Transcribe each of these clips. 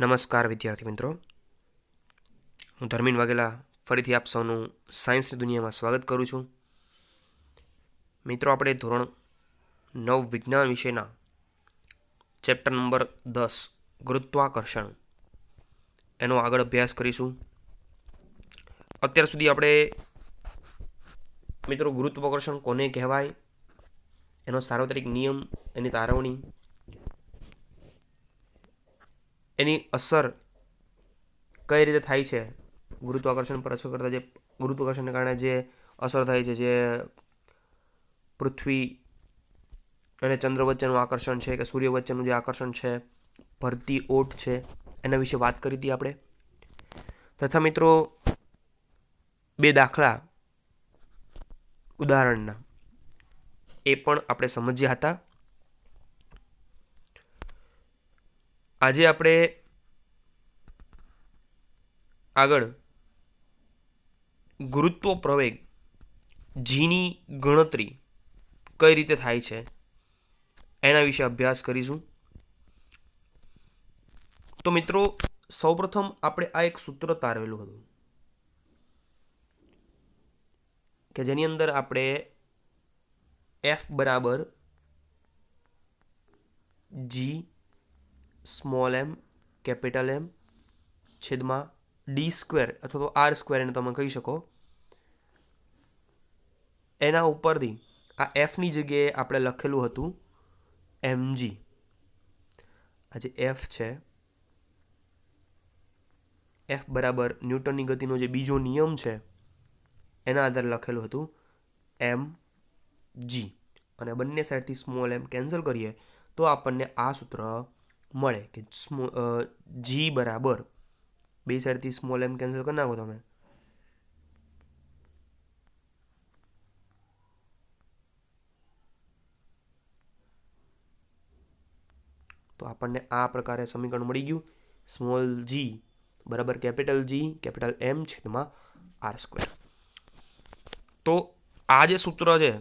નમસ્કાર વિદ્યાર્થી મિત્રો. હું ધર્મીન વાઘેલા ફરીથી આપ સૌનું સાયન્સની દુનિયામાં સ્વાગત કરું છું. મિત્રો, આપણે ધોરણ નવ વિજ્ઞાન વિષયના ચેપ્ટર નંબર દસ, ગુરુત્વાકર્ષણ એનો આગળ અભ્યાસ કરીશું. અત્યાર સુધી આપણે મિત્રો, ગુરુત્વાકર્ષણ કોને કહેવાય? એનો સાર્વત્રિક નિયમ, એની તારવણી એની અસર કઈ રીતે થાય છે? ગુરુત્વાકર્ષણ પર અસર કરતા જે ગુરુત્વાકર્ષણને કારણે જે અસર થાય છે, જે પૃથ્વી અને ચંદ્ર વચ્ચેનું આકર્ષણ છે કે સૂર્ય વચ્ચેનું જે આકર્ષણ છે, ભરતી ઓટ છે, એના વિશે વાત કરી હતી આપણે. તથા મિત્રો, બે દાખલા ઉદાહરણના. એ પણ આપણે સમજ્યા હતા. આજે આપણે આગળ ગુરુત્વ પ્રવેગ જીની ગણતરી કઈ રીતે થાય છે એના વિશે અભ્યાસ કરીશું. તો મિત્રો, સૌપ્રથમ આપણે આ એક સૂત્ર તારવેલું હતું કે જેની અંદર આપણે એફ બરાબર જી સ્મોલ એમ, કેપિટલ એમ, છેદમાં ડી સ્ક્વેર અથવા તો આર સ્ક્વેર એને તમે કહી શકો. એના ઉપરથી આ એફની જગ્યાએ આપણે લખેલું હતું એમજી આ જે એફ છે એફ બરાબર ન્યૂટનની ગતિનો જે બીજો નિયમ છે, એના આધારે લખેલું હતું એમ જી અને બંને સાઈડથી સ્મોલ એમ કેન્સલ કરીએ તો આપણને આ સૂત્ર મળે કે જી બરાબર. બે સાઈડથી સ્મોલ એમ કેન્સલ કરી નાખો તમે. તો આપણને આ પ્રકારે સમીકરણ મળી ગયું. સ્મોલ જી બરાબર કેપિટલ જી કેપિટલ એમ છેદમાં આર સ્ક્વેર તો આ જે સૂત્ર છે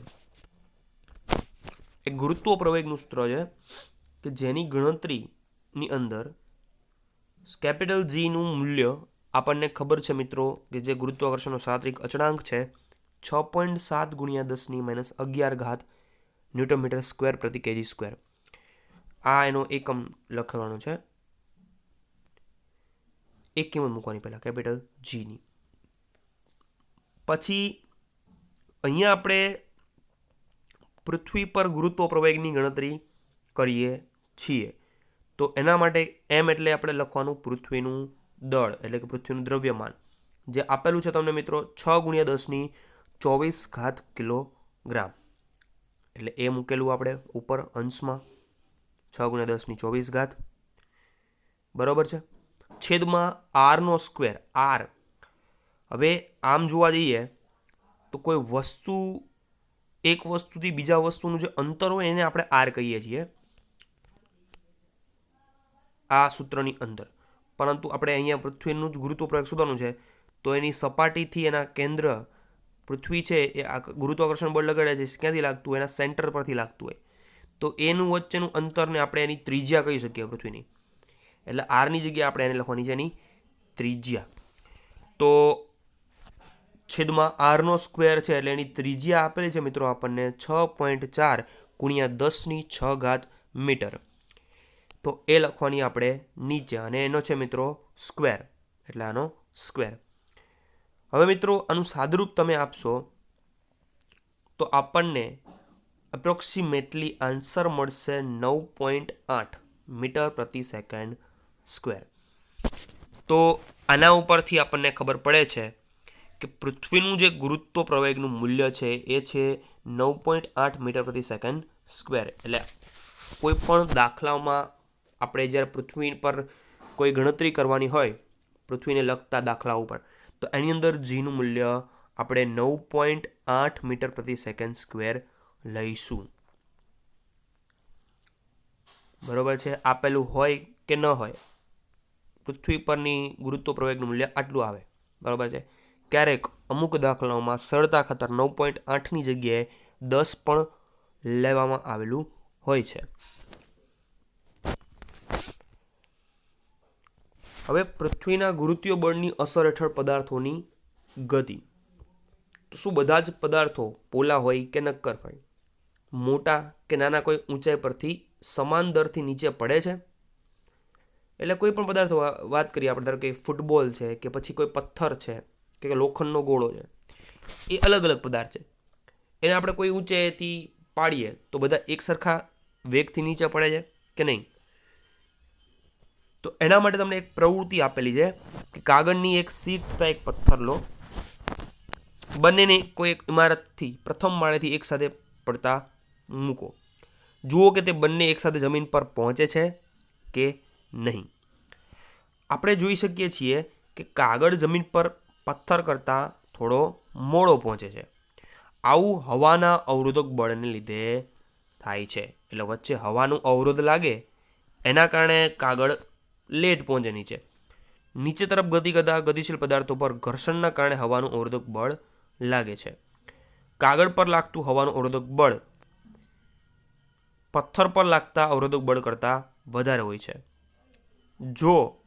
એ ગુરુત્વ પ્રવેગનું સૂત્ર છે કે જેની ગણતરીની અંદર કેપિટલ જીનું મૂલ્ય આપણને ખબર છે મિત્રો કે જે ગુરુત્વાકર્ષણનો સાત્વિક અચળાંક છે, છ પોઈન્ટ સાત ગુણ્યા દસની માઇનસ અગિયાર ઘાત ન્યૂટન મીટર સ્ક્વેર પ્રતિ કેજી સ્ક્વેર આ એનો એકમ લખવાનો છે. એક કિંમત મૂકવાની પહેલાં કેપિટલ જીની પછી અહીંયા આપણે પૃથ્વી પર ગુરુત્વ પ્રવેગની ગણતરી કરીએ છીએ. તો એના માટે એમ એટલે આપણે લખવાનું પૃથ્વીનું દળ, એટલે કે પૃથ્વીનું દ્રવ્યમાન. જે આપેલું છે તમને મિત્રો છ ગુણ્યા દસની ચોવીસ ઘાત કિલોગ્રામ. એટલે એ મૂકેલું આપણે ઉપર અંશમાં. છ ગુણ્યા દસની ચોવીસ ઘાત. બરાબર છે? છેદમાં આરનો સ્ક્વેર, આર. હવે આમ જોવા જઈએ તો કોઈ વસ્તુ, એક વસ્તુથી બીજા વસ્તુનું જે અંતર હોય એને આપણે આર કહીએ છીએ. આ સૂત્રની અંદર. પરંતુ આપણે અહીંયા પૃથ્વીનું જ ગુરુત્વ પ્રયોગ શોધવાનું છે, તો એની સપાટીથી એના કેન્દ્ર પૃથ્વી છે એ આ ગુરુત્વાકર્ષણ બળ લગાડે છે, ક્યાંથી લાગતું એના સેન્ટર પરથી લાગતું હોય. તો એનું વચ્ચેનું અંતરને આપણે એની ત્રિજ્યા કહી શકીએ પૃથ્વીની. એટલે આરની જગ્યાએ આપણે એને લખવાની છે એની ત્રિજ્યા. તો છેદમાં આરનો સ્ક્વેર છે એટલે એની ત્રિજ્યા આપેલી છે મિત્રો આપણને છ પોઈન્ટ ચાર ગુણ્યા દસની છ ઘાત મીટર. તો એ લખવાની આપણે નીચે અને એનો છે મિત્રો સ્ક્વેર. એટલે આનો સ્ક્વેર. હવે મિત્રો આનું સાદરૂપ તમે આપશો તો આપણને એપ્રોક્સિમેટલી આન્સર મળશે નવ પોઈન્ટ આઠ મીટર પ્રતિ સેકન્ડ સ્ક્વેર. તો આના ઉપરથી આપણને ખબર પડે છે કે પૃથ્વીનું જે ગુરુત્વ પ્રવેગનું મૂલ્ય છે એ છે નવ પોઈન્ટ આઠ મીટર પ્રતિ સેકન્ડ સ્ક્વેર. એટલે કોઈ પણ દાખલામાં આપણે જ્યારે પૃથ્વી પર કોઈ ગણતરી કરવાની હોય, પૃથ્વીને લગતા દાખલા ઉપર, તો એની અંદર જીનું મૂલ્ય આપણે નવ પોઈન્ટ આઠ મીટર પ્રતિ સેકન્ડ સ્ક્વેર લઈશું. બરોબર છે? આપેલું હોય કે ન હોય, પૃથ્વી પરની ગુરુત્વ પ્રવેગનું મૂલ્ય આટલું આવે. બરોબર છે? ક્યારેક અમુક દાખલાઓમાં સરળતા ખાતર નવ પોઈન્ટ આઠની જગ્યાએ દસ પણ લેવામાં આવેલું હોય છે. હવે પૃથ્વીના ગુરુત્વીય બળની અસર હેઠળ પદાર્થોની ગતિ. તો શું બધા જ પદાર્થો પોલા હોય કે નક્કર હોય? મોટા કે નાના કોઈ ઊંચાઈ પરથી સમાન દરથી નીચે પડે છે? એટલે કોઈ પણ પદાર્થો વાત કરીએ આપણે, ધારો કે ફૂટબોલ છે કે પછી કોઈ પથ્થર છે કે લોખંડનો ગોળો છે, એ અલગ અલગ પદાર્થ છે. એને આપણે કોઈ ઊંચેથી પાડીએ તો બધા એક સરખા વેગથી નીચે પડે છે કે નહીં? તો એના માટે તમને એક પ્રવૃત્તિ આપેલી છે કે કાગળની એક સીટ તથા એક પથ્થર લો. બંનેને કોઈ એક ઇમારતથી, પ્રથમ માળેથી એક સાથે પડતા મૂકો. જુઓ કે તે બંને એકસાથે જમીન પર પહોંચે છે કે નહીં. આપણે જોઈ શકીએ છીએ કે કાગળ જમીન પર પથ્થર કરતાં થોડો મોડો પહોંચે છે. આવું હવાના અવરોધક બળને લીધે થાય છે. એટલે વચ્ચે હવાનું અવરોધ લાગે. એના કારણે કાગળ લેટ પહોંચે નીચે. નીચે તરફ ગતિ કરતા ગતિશીલ પદાર્થો પર ઘર્ષણના કારણે હવાનું અવરોધક બળ લાગે છે. કાગળ પર લાગતું હવાનું અવરોધક બળ પથ્થર પર લાગતા અવરોધક બળ કરતાં વધારે હોય છે. જો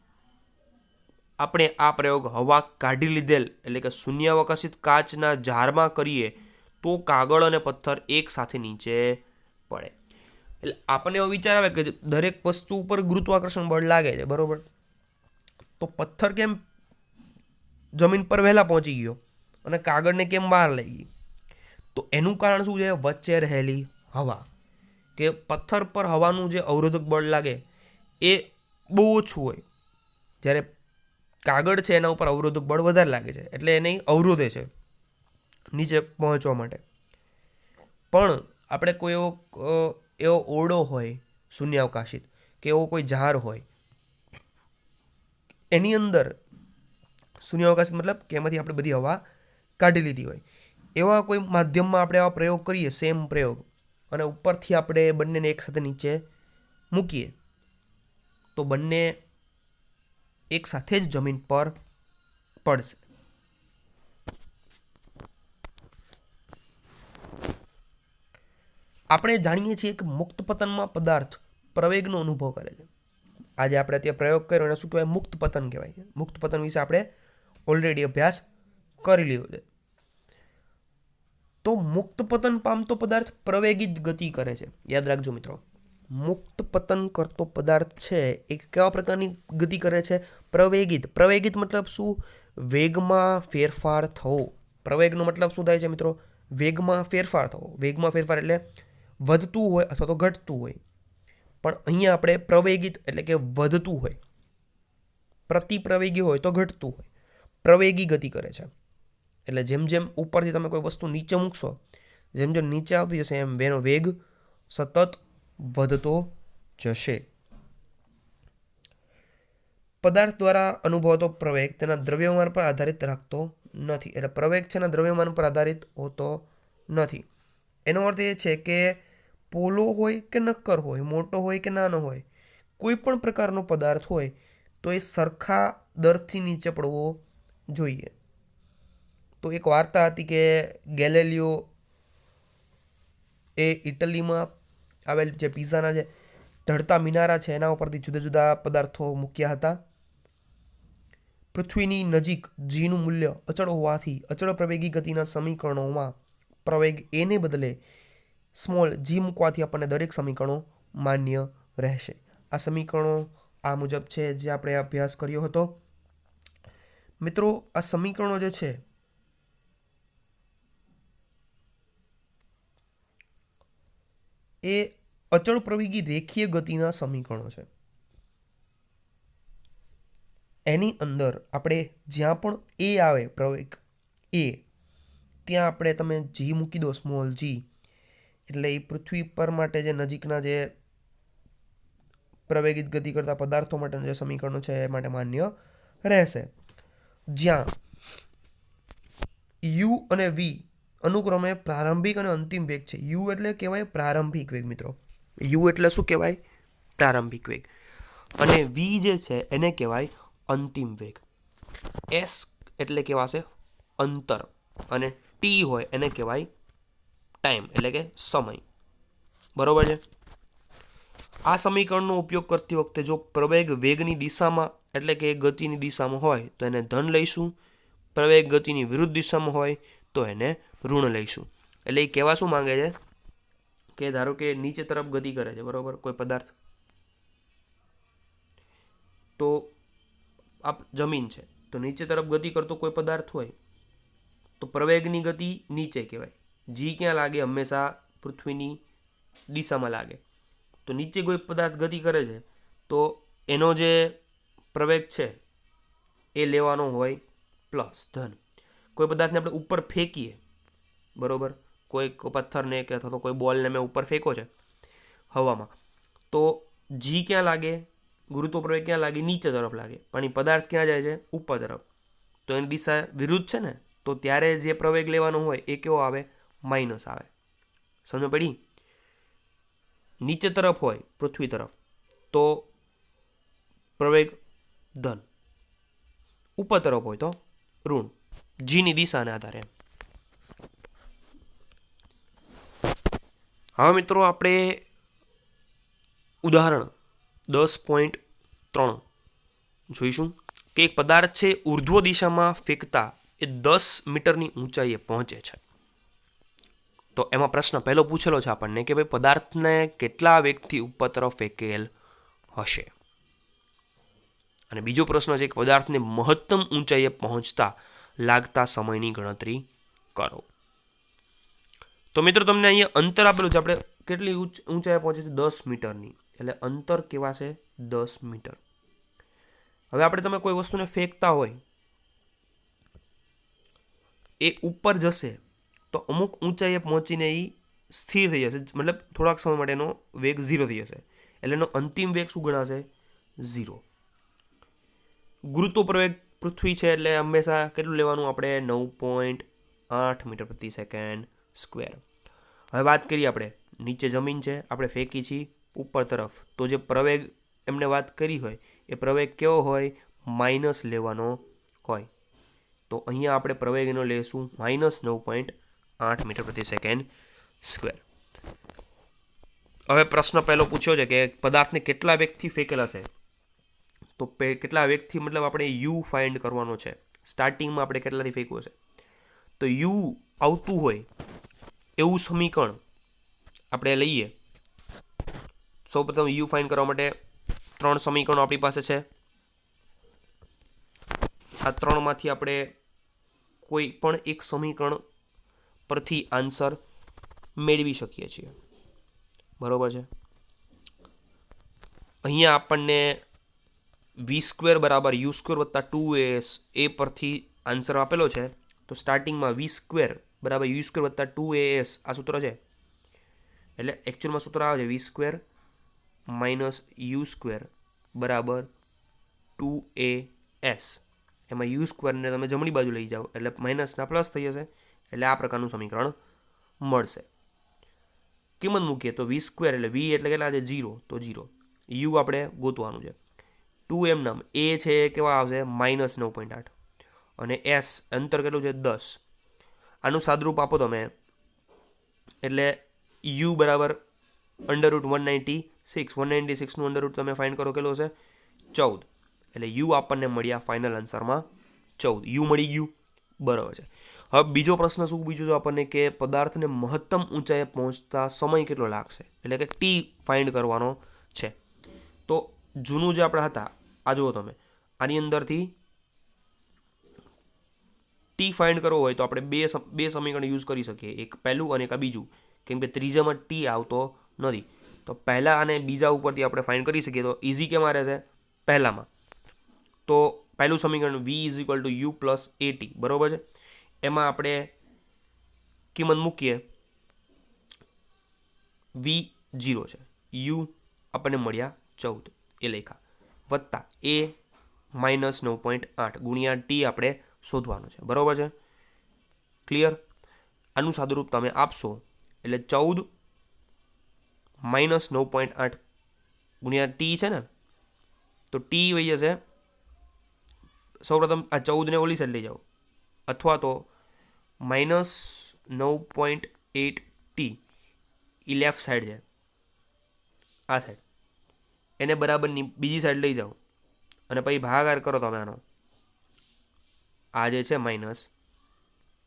આપણે આ પ્રયોગ હવા કાઢી લીધેલ એટલે કે શૂન્યાવકાશિત કાચના જારમાં કરીએ તો કાગળ અને પથ્થર એક સાથે નીચે પડે. એટલે આપણને એવો વિચાર આવે કે દરેક વસ્તુ ઉપર ગુરુત્વાકર્ષણ બળ લાગે છે, બરાબર? તો પથ્થર કેમ જમીન પર વહેલા પહોંચી ગયો અને કાગળને કેમ બહાર લઈ ગઈ? તો એનું કારણ શું છે? વચ્ચે રહેલી હવા. કે પથ્થર પર હવાનું જે અવરોધક બળ લાગે એ બહુ ઓછું હોય. જ્યારે કાગળ છે એના ઉપર અવરોધક બળ વધારે લાગે છે, એટલે એને અવરોધે છે, નીચે પહોંચવા માટે. પણ આપણે કોઈ એવો એવો ઓરડો હોય શૂન્યાવકાશિત કે એવો કોઈ ઝાર હોય, એની અંદર શૂન્યાવકાશિત મતલબ કે એમાંથી આપણે બધી હવા કાઢી લીધી હોય. એવા કોઈ માધ્યમમાં આપણે આવા પ્રયોગ કરીએ સેમ પ્રયોગ, અને ઉપરથી આપણે બંનેને એકસાથે નીચે મૂકીએ, તો બંને એકસાથે જ જમીન પર પડશે. આપણે જાણીએ છીએ કે મુક્ત પતનમાં પદાર્થ પ્રવેગનો અનુભવ કરે છે. આજે આપણે ત્યાં પ્રયોગ કર્યો એને શું કહેવાય? મુક્ત પતન કહેવાય મુક્ત પતન વિશે આપણે ઓલરેડી અભ્યાસ કરી લીધો છે. તો મુક્ત પતન પામતો પદાર્થ પ્રવેગિત ગતિ કરે છે. યાદ રાખજો મિત્રો. મુક્ત પતન કરતો પદાર્થ છે એ કેવા પ્રકારની ગતિ કરે છે? પ્રવેગિત. પ્રવેગિત મતલબ શું? વેગમાં ફેરફાર થવો. પ્રવેગનો મતલબ શું થાય છે મિત્રો? વેગમાં ફેરફાર થવો. વેગમાં ફેરફાર એટલે વધતું હોય અથવા તો ઘટતું હોય. પણ અહીંયા આપણે પ્રવેગિત એટલે કે વધતું હોય. પ્રતિપ્રવેગી હોય તો ઘટતું હોય. પ્રવેગી ગતિ કરે છે. એટલે જેમ જેમ ઉપરથી તમે કોઈ વસ્તુ નીચે મૂકશો, જેમ જેમ નીચે આવતી જશે એમ એનો વેગ સતત વધતો જશે. પદાર્થ દ્વારા અનુભવતો પ્રવેગ તેના દ્રવ્યમાન પર આધારિત રાખતો નથી. એટલે પ્રવેગ છે એના દ્રવ્યમાન પર આધારિત હોતો નથી. એનો અર્થ એ છે કે પોલો હોય કે નક્કર હોય, મોટો હોય કે નાનો હોય કોઈ પણ પ્રકારનો પદાર્થ હોય, તો એ સરખા દરથી નીચે પડવો જોઈએ. તો એક વાર્તા હતી કે ગેલેલિયો એ ઇટલીમાં આવેલ જે પીઝાના જે ઢળતા મિનારા છે, એના ઉપરથી જુદા જુદા પદાર્થો મૂક્યા હતા. પૃથ્વીની નજીક જીનું મૂલ્ય અચળ હોવાથી અચળ પ્રવેગી ગતિના સમીકરણોમાં પ્રવેગ એને બદલે સ્મોલ જી મૂકવાથી આપણને દરેક સમીકરણો માન્ય રહેશે. આ સમીકરણો આ મુજબ છે જે આપણે અભ્યાસ કર્યો હતો. મિત્રો, આ સમીકરણો જે છે, એ અચળ પ્રવેગી રેખીય ગતિના સમીકરણો છે. એની અંદર આપણે જ્યાં પણ એ આવે પ્રવેગ એ ત્યાં આપણે તમે જી મૂકી દો સ્મોલ જી એટલે એ પૃથ્વી પર માટે જે નજીકના જે પ્રવેગિત ગતિ કરતા પદાર્થો માટેના જે સમીકરણો છે, એ માટે માન્ય રહેશે. જ્યાં યુ અને વી અનુક્રમે પ્રારંભિક અને અંતિમ વેગ છે. યુ એટલે કહેવાય પ્રારંભિક વેગ, મિત્રો. યુ એટલે શું કહેવાય? પ્રારંભિક વેગ. અને વી જે છે, એને કહેવાય અંતિમ વેગ. એસ એટલે કહેવાશે અંતર. અને ટી હોય, એને કહેવાય ટાઈમ એટલે કે સમય. બરાબર છે? આ સમીકરણનો ઉપયોગ કરતી વખતે જો પ્રવેગ વેગની દિશામાં, એટલે કે ગતિની દિશામાં હોય, તો એને ધન લઈશું. પ્રવેગ ગતિની વિરુદ્ધ દિશામાં હોય, તો એને ઋણ લઈશું. એટલે એ કહેવા શું માંગે છે? કે ધારો કે નીચે તરફ ગતિ કરે છે, બરાબર? કોઈ પદાર્થ. તો આ જમીન છે. તો નીચે તરફ ગતિ કરતો કોઈ પદાર્થ હોય, તો પ્રવેગની ગતિ નીચે કહેવાય. જી ક્યાં લાગે હંમેશા પૃથ્વીની દિશામાં લાગે. તો નીચે કોઈ પદાર્થ ગતિ કરે છે, તો એનો જે પ્રવેગ છે, એ લેવાનો હોય પ્લસ ધન. કોઈ પદાર્થને આપણે ઉપર ફેંકીએ, બરાબર? કોઈ પથ્થરને કે અથવા તો કોઈ બોલને મેં ઉપર ફેંકો છે, હવામાં. તો જી ક્યાં લાગે? ગુરુત્વ પ્રવેગ ક્યાં લાગે? નીચે તરફ લાગે. પણ એ પદાર્થ ક્યાં જાય છે? ઉપર તરફ. તો એની દિશા વિરુદ્ધ છે ને? તો ત્યારે જે પ્રવેગ લેવાનો હોય, એ કેવો આવે? માઇનસ આવે. સમજ પડી? નીચે તરફ હોય, પૃથ્વી તરફ, તો પ્રવેગ ધન. ઉપર તરફ હોય તો ઋણ. જીની દિશાને આધારે. હવે મિત્રો આપણે ઉદાહરણ દસ પોઈન્ટ ત્રણ જોઈશું કે એક પદાર્થ છે, ઉર્ધ્વ દિશામાં ફેંકતા એ દસ મીટરની ઊંચાઈએ પહોંચે છે. તો એમાં પ્રશ્ન પહેલો પૂછેલો છે આપણને કે ભાઈ પદાર્થને કેટલા વેગથી ઉપર તરફ ફેંકેલ હશે? અને બીજો પ્રશ્ન છે કે પદાર્થને મહત્તમ ઊંચાઈએ પહોંચતા લાગતા સમયની ગણતરી કરો. તો મિત્રો તમને અહીંયા અંતર આપેલું છે. આપણે કેટલી ઊંચાઈએ પહોંચે છે? દસ મીટરની. એટલે અંતર કેવા છે? દસ મીટર. હવે આપણે તમે કોઈ વસ્તુને ફેંકતા હોય, એ ઉપર જશે તો અમુક ઊંચાઈએ પહોંચીને એ સ્થિર થઈ જશે. મતલબ થોડાક સમય માટે એનો વેગ ઝીરો થઈ જશે. એટલે એનો અંતિમ વેગ શું ગણાશે? ઝીરો. ગુરુત્વ પ્રવેગ પૃથ્વી છે એટલે હંમેશા કેટલું લેવાનું? આપણે નવ પોઈન્ટ આઠ મીટર પ્રતિ સેકન્ડ સ્ક્વેર. હવે વાત કરીએ આપણે. નીચે જમીન છે. આપણે ફેંકી છીએ ઉપર તરફ. તો જે પ્રવેગ એમને વાત કરી હોય, એ પ્રવેગ કેવો હોય? માઇનસ લેવાનો હોય. તો અહીંયા આપણે પ્રવેગ એનો લઈશું માઇનસ નવ પોઈન્ટ આઠ મીટર પ્રતિ સેકન્ડ સ્ક્વેર હવે પ્રશ્ન પહેલો પૂછ્યો છે કે પદાર્થને કેટલા વેગથી ફેંકેલા છે? તો કેટલા વેગથી મતલબ આપણે યુ ફાઇન્ડ કરવાનો છે? સ્ટાર્ટિંગમાં આપણે કેટલાથી ફેંકવો છે? તો યુ આવતું હોય એવું સમીકરણ આપણે લઈએ. સૌપ્રથમ યુ ફાઇન્ડ કરવા માટે ત્રણ સમીકરણો આપણી પાસે છે. આ ત્રણમાંથી આપણે કોઈ પણ એક સમીકરણ પરથી આન્સર મેળવી શકીએ છીએ. બરાબર છે? અહીંયા આપણને વી સ્ક્વેર બરાબર યુ સ્ક્વેર વત્તા ટુ એસ એ પરથી આન્સર આપેલો છે. તો સ્ટાર્ટિંગમાં વી સ્ક્વેર બરાબર યુ સ્ક્વેર વત્તા ટુ એસ આ સૂત્ર છે. એટલે એકચ્યુઅલમાં સૂત્ર આવે છે v square minus u square બરાબર ટુ એ એસ. એમાં યુ સ્ક્વેરને તમે જમણી બાજુ લઈ જાઓ એટલે માઇનસના પ્લસ થઈ જશે. એટલે આ પ્રકારનું સમીકરણ મળશે. કિંમત મૂકીએ તો વી સ્ક્વેર એટલે વી એટલે કેટલા છે? જીરો તો જીરો યુ આપણે ગોતવાનું છે. ટુ એમ નામ એ છે કેવા આવશે? માઇનસ નવ પોઈન્ટ આઠ. અને એસ અંતર કેટલું છે? દસ. આનું સાદરૂપ આપો તમે. એટલે યુ બરાબર under root one ninety six one ninety six under root તમે ફાઇન કરો કેટલો છે ચૌદ. એટલે યુ આપણને મળ્યા ફાઇનલ આન્સરમાં ચૌદ. યુ મળી ગયું. બરાબર છે. હવે બીજો પ્રશ્ન શું? બીજું આપણને કે પદાર્થને મહત્તમ ઊંચાઈએ પહોંચતા સમય કેટલો લાગશે? એટલે કે ટી ફાઇન્ડ કરવાનો છે. તો જૂનું જે આપણે હતા, આ જુઓ તમે. આની અંદરથી ટી ફાઇન્ડ કરવો હોય તો આપણે બે બે સમીકરણ યુઝ કરી શકીએ. એક પહેલું અને એક બીજું. કેમ કે ત્રીજામાં ટી આવતો નથી. તો પહેલાં અને બીજા ઉપરથી આપણે ફાઇન્ડ કરી શકીએ તો ઇઝી કેમાં રહેશે? પહેલામાં. તો પહેલું સમીકરણ v is equal to u plus a t બરાબર છે? એમાં આપણે કિંમત મૂકીએ. વી જીરો છે. યુ આપણને મળ્યા ચૌદ. એ લેખા વત્તા એ માઇનસ નવ પોઈન્ટ આઠ ગુણ્યા ટી આપણે શોધવાનું છે. બરાબર છે? ક્લિયર? આનું સાદુરૂપ તમે આપશો એટલે ચૌદ માઇનસ નવ પોઈન્ટ આઠ ગુણ્યા ટી છે ને? તો ટી વહી જશે. સૌપ્રથમ આ ચૌદને ઓલી સાઈડ લઈ જાઓ. અથવા તો માઇનસ નવ પોઈન્ટ એટ ટી એ લેફ્ટ સાઈડ છે. આ સાઈડ એને બરાબરની બીજી સાઈડ લઈ જાઓ. અને પછી ભાગાકાર કરો તમે આનો. આ જે છે માઇનસ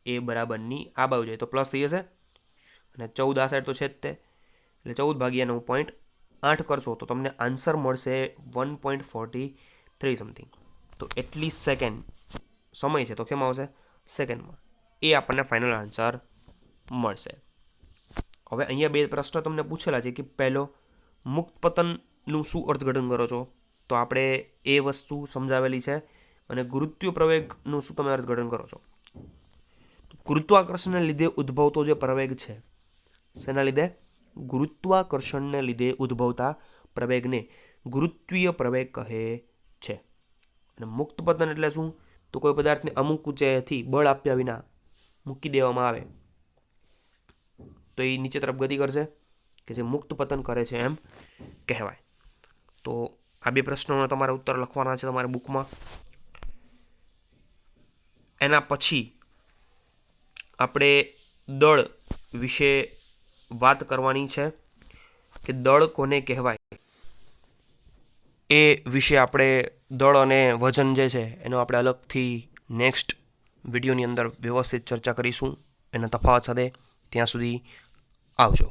એ બરાબરની આ બાજુ જાય. તો પ્લસ થઈ જશે. અને ચૌદ આ સાઈડ તો છે જ તે. એટલે ચૌદ ભાગ્યા નવ પોઈન્ટ આઠ કરશો તો તમને આન્સર મળશે one point forty three something તો એટલી સેકન્ડ સમય છે તો કેમ આવશે? સેકન્ડમાં એ આપણને ફાઇનલ આન્સર મળશે. હવે અહીંયા બે પ્રશ્નો તમને પૂછેલા છે કે પહેલો, મુક્ત પતનનું શું અર્થઘટન કરો છો? તો આપણે એ વસ્તુ સમજાવેલી છે અને ગુરુત્વ પ્રવેગનું શું તમે અર્થઘટન કરો છો? ગુરુત્વાકર્ષણને લીધે ઉદ્ભવતો જે પ્રવેગ છે, શેના લીધે? ગુરુત્વાકર્ષણને લીધે ઉદ્ભવતા પ્રવેગને ગુરુત્વીય પ્રવેગ કહે છે. અને મુક્ત પતન એટલે શું? તો કોઈ પદાર્થને અમુક ઊંચાઈથી બળ આપ્યા વિના મૂકી દેવામાં આવે. તો એ નીચે તરફ ગતિ કરશે કે જે મુક્ત પતન કરે છે એમ કહેવાય. તો આ બે પ્રશ્નોનો તમારે ઉત્તર લખવાના છે તમારી બુકમાં. એના પછી આપણે દળ વિશે વાત કરવાની છે કે દળ કોને કહેવાય. એ વિશે આપણે દળ અને વજન જે છે એનો આપણે અલગથી નેક્સ્ટ વિડીયોની અંદર વ્યવસ્થિત ચર્ચા કરીશું. એના તફાવત સાથે ત્યાં સુધી આવજો.